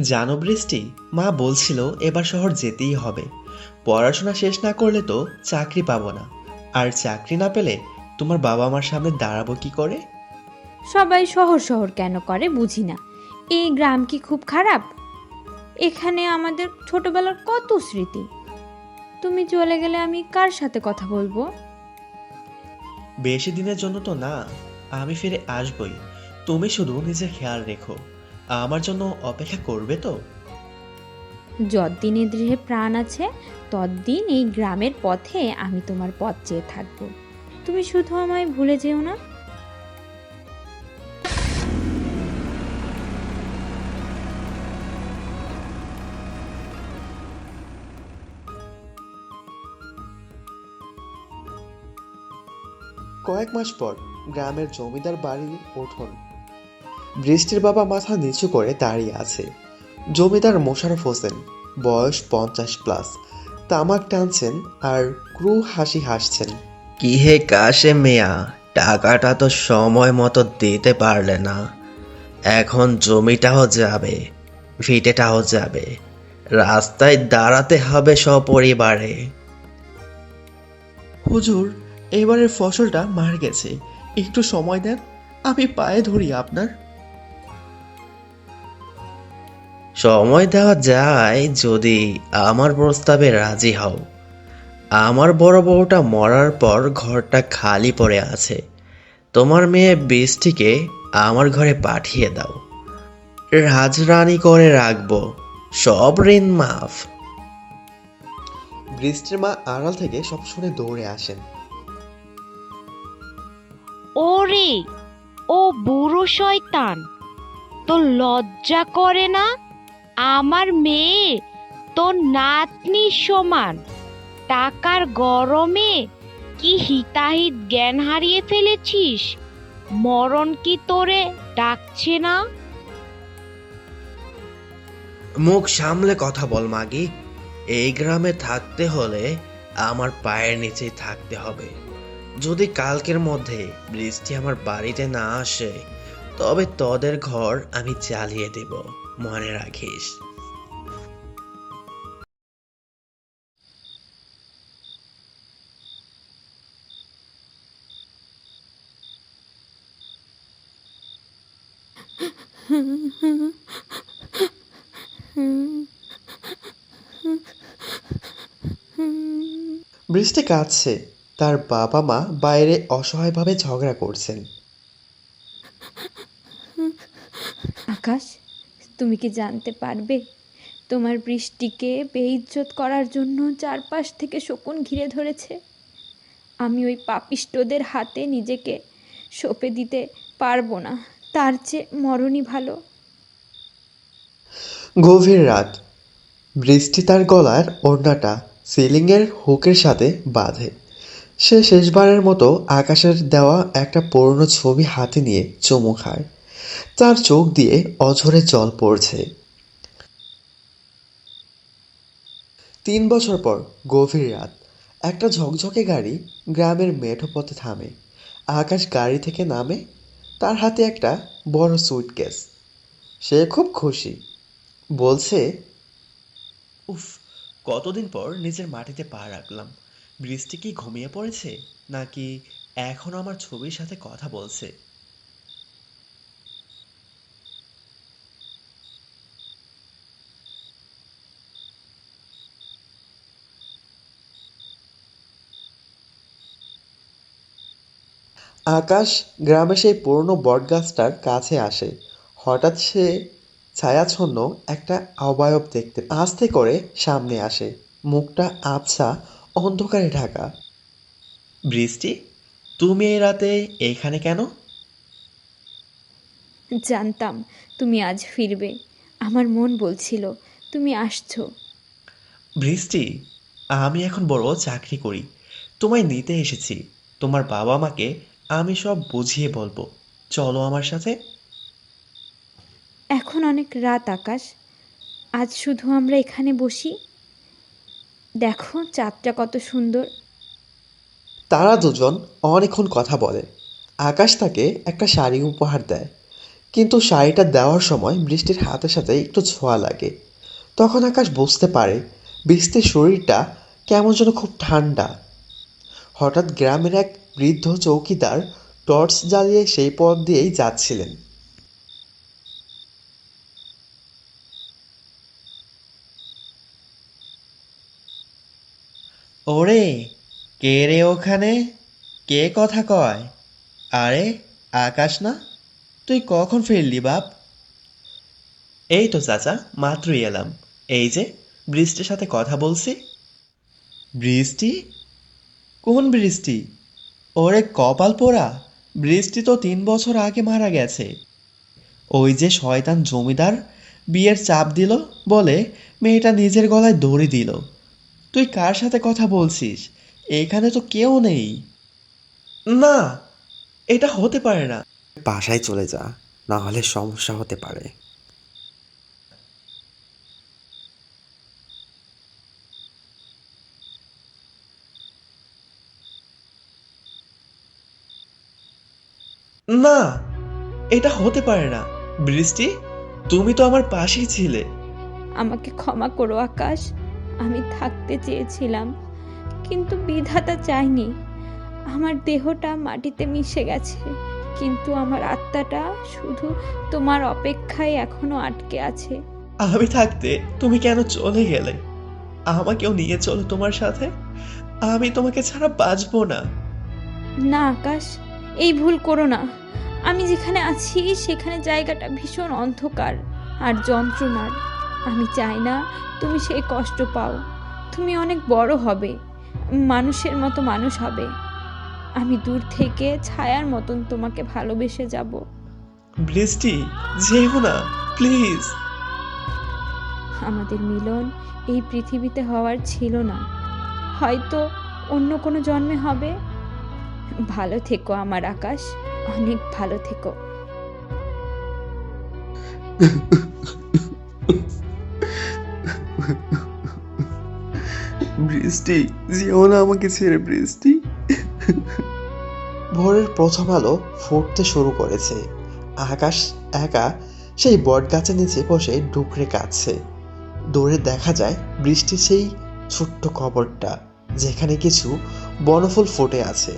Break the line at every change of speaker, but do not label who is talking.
জানো বৃষ্টি? মা বলছিল এবার শহর যেতেই হবে। পড়াশোনা শেষ না করলে তো চাকরি পাবো না। আর চাকরি না পেলে তোমার বাবা মার সামনে দাঁড়াবো কি করে?
সবাই শহর শহর কেন করে বুঝি না। এই গ্রাম কি খুব খারাপ? এখানে আমাদের ছোটবেলার কত স্মৃতি? তুমি চলে গেলে আমি কার সাথে কথা বলব?
বেশি দিনের জন্য তো না আমি ফিরে আসবই। তুমি শুধু নিজের খেয়াল রেখো। আমার জন্য অপেক্ষা করবে তো?
যতদিন এ দেহে প্রাণ আছে ততদিন এই গ্রামের পথে আমি তোমার পথ চেয়ে থাকব। তুমি শুধু আমায় ভুলে যেও না।
কয়েক মাস পর গ্রামের জমিদার বাড়ির উঠোন বৃষ্টির বাবা মাথা নিচু করে দাঁড়িয়ে আছে। জমিদার মোশারফ হোসেন বয়স পঞ্চাশ প্লাস তামাক টানছেন আর ক্রু হাসি হাসছেন।
কি হে কাশে মেয়া টাকাটা তো সময় মতো দিতে পারলে না। এখন জমিটাও যাবে ভিটেটাও যাবে রাস্তায় দাঁড়াতে হবে সপরিবারে।
হুজুর এবারের ফসলটা মার গেছে। একটু সময় দেন আমি পায়ে ধরি আপনার।
সময় দেওয়া যায় যদি আমার প্রস্তাবে রাজি হও। আমার বড় বউটা মরার পর ঘরটা খালি পড়ে আছে। তোমার মেয়ে বৃষ্টিকে আমার ঘরে পাঠিয়ে দাও। রাজরানী করে রাখব। সব ঋণ মাফ।
বৃষ্টির মা আড়াল থেকে সব শুনে দৌড়ে আসেন।
ওরে ও বুড়ো শয়তান। তো লজ্জা করে না? আমার মেয়ে, তোর নাতনি সমান। টাকার গরমে কি হিতাহিত জ্ঞান হারিয়ে ফেলেছিস? মরণ কি তোরে ডাকছে না?
মুখ সামলে কথা বল মাগি। এই গ্রামে থাকতে হলে আমার পায়ের নিচেই থাকতে হবে। যদি কালকের মধ্যে বৃষ্টি আমার বাড়িতে না আসে, তবে তোদের ঘর আমি চালিয়ে দেব। মনে রাখিস
বৃষ্টি কাঁদছে। তার বাবা মা বাইরে অসহায়ভাবে ঝগড়া করছেন।
আকাশ? তুমি কি জানতে পারবে? তোমার বৃষ্টিকে বেইজ্জত করার জন্য চারপাশ থেকে শকুন ঘিরে ধরেছে। আমি ওই পাপিষ্টদের হাতে নিজেকে সঁপে দিতে পারব না। তার চেয়ে মরণই ভালো।
গভীর রাত। বৃষ্টি তার গলার ওড়নাটা সিলিংয়ের হুকের সাথে বাঁধে। সে শেষবারের মতো আকাশের দেওয়া একটা পুরনো ছবি হাতে নিয়ে চুমু খায়। তার চোখ দিয়ে অঝরে জল পড়ছে। তিন বছর পর গভীর রাত, একটা ঝকঝকে গাড়ি গ্রামের মেঠো পথে থামে। আকাশ গাড়ি থেকে নামে, তার হাতে একটা বড় সুটকেস সে খুব খুশি। বলছে, উফ, কতদিন পর নিজের মাটিতে পা রাখলাম। বৃষ্টি কি ঘুমিয়ে পড়েছে? নাকি এখনও আমার ছবির সাথে কথা বলছে? আকাশ গ্রামে সেই পুরনো বটগাছটার কাছে আসে। হঠাৎ সে ছায়াচ্ছন্ন একটা অবয়ব দেখতে আস্তে করে সামনে আসে। মুখটা আবছা অন্ধকারে ঢাকা। বৃষ্টি তুমি এই রাতে এখানে কেন?
জানতাম তুমি আজ ফিরবে। আমার মন বলছিল তুমি আসছো।
বৃষ্টি আমি এখন বড় চাকরি করি। তোমায় নিতে এসেছি। তোমার বাবা মাকে আমি সব বুঝিয়ে বলব। চলো আমার সাথে।
এখন অনেক রাত আকাশ। আজ শুধু আমরা এখানে বসি। দেখো চাঁদটা কত সুন্দর।
তারা দুজন অনেকক্ষণ কথা বলে। আকাশ তাকে একটা শাড়ি উপহার দেয়। কিন্তু শাড়িটা দেওয়ার সময় বৃষ্টির হাতের সাথে একটু ছোঁয়া লাগে। তখন আকাশ বুঝতে পারে বৃষ্টির শরীরটা কেমন যেন খুব ঠান্ডা। হঠাৎ গ্রামের এক বৃদ্ধ চৌকিদার টর্চ জ্বালিয়ে সেই পথ দিয়েই যাচ্ছিলেন।
ওরে কে রে ওখানে? কে কথা কয়? আরে আকাশ না? তুই কখন ফিরলি বাপ? এই তো চাচা মাত্রই এলাম। এই যে বৃষ্টির সাথে কথা বলছি। বৃষ্টি? কোন বৃষ্টি? ওরে কপাল পোড়া, বৃষ্টি তো তিন বছর আগে মারা গেছে। ওই যে শয়তান জমিদার বিয়ের চাপ দিল বলে মেয়েটা নিজের গলায় দড়ি দিল। তুই কার সাথে কথা বলছিস? এখানে তো কেউ নেই। না, এটা হতে পারে না।
বাসায় চলে যা, না হলে সমস্যা হতে পারে।
না এটা হতে পারে না। বৃষ্টি তুমি তো আমার পাশেই ছিলে।
আমাকে ক্ষমা করো আকাশ। আমি থাকতে চেয়েছিলাম কিন্তু বিধাতা চায়নি। আমার দেহটা মাটিতে মিশে গেছে কিন্তু আমার আত্মাটা শুধু তোমার অপেক্ষায় এখনও আটকে আছে।
আমি থাকতে তুমি কেন চলে গেলে? আমাকেও নিয়ে চলো তোমার সাথে। আমি তোমাকে ছাড়া বাঁচবো না।
না আকাশ। এই ভুল করো না। আমি যেখানে আছি সেখানে জায়গাটা ভীষণ অন্ধকার আর যন্ত্রণার। আমি চাই না তুমি সেই কষ্ট পাও। তুমি অনেক বড় হবে মানুষের মতো মানুষ হবে। আমি দূর থেকে ছায়ার মতন তোমাকে ভালোবেসে যাব।
বৃষ্টি যেও না প্লিজ।
আমাদের মিলন এই পৃথিবীতে হওয়ার ছিল না। হয়তো অন্য কোনো জন্মে হবে। ভালো থেকো আমার আকাশ, অনেক ভালো থেকো।
বৃষ্টি, যেও না আমাকে ছেড়ে বৃষ্টি। ভোরের প্রথম আলো ফুটতে শুরু করেছে। আকাশ একা সেই বট গাছের নিচে বসে ডুকরে কাঁদছে। দূরে দেখা যায় বৃষ্টির সেই ছোট্ট কবরটা, যেখানে কিছু বনফুল ফুটে আছে।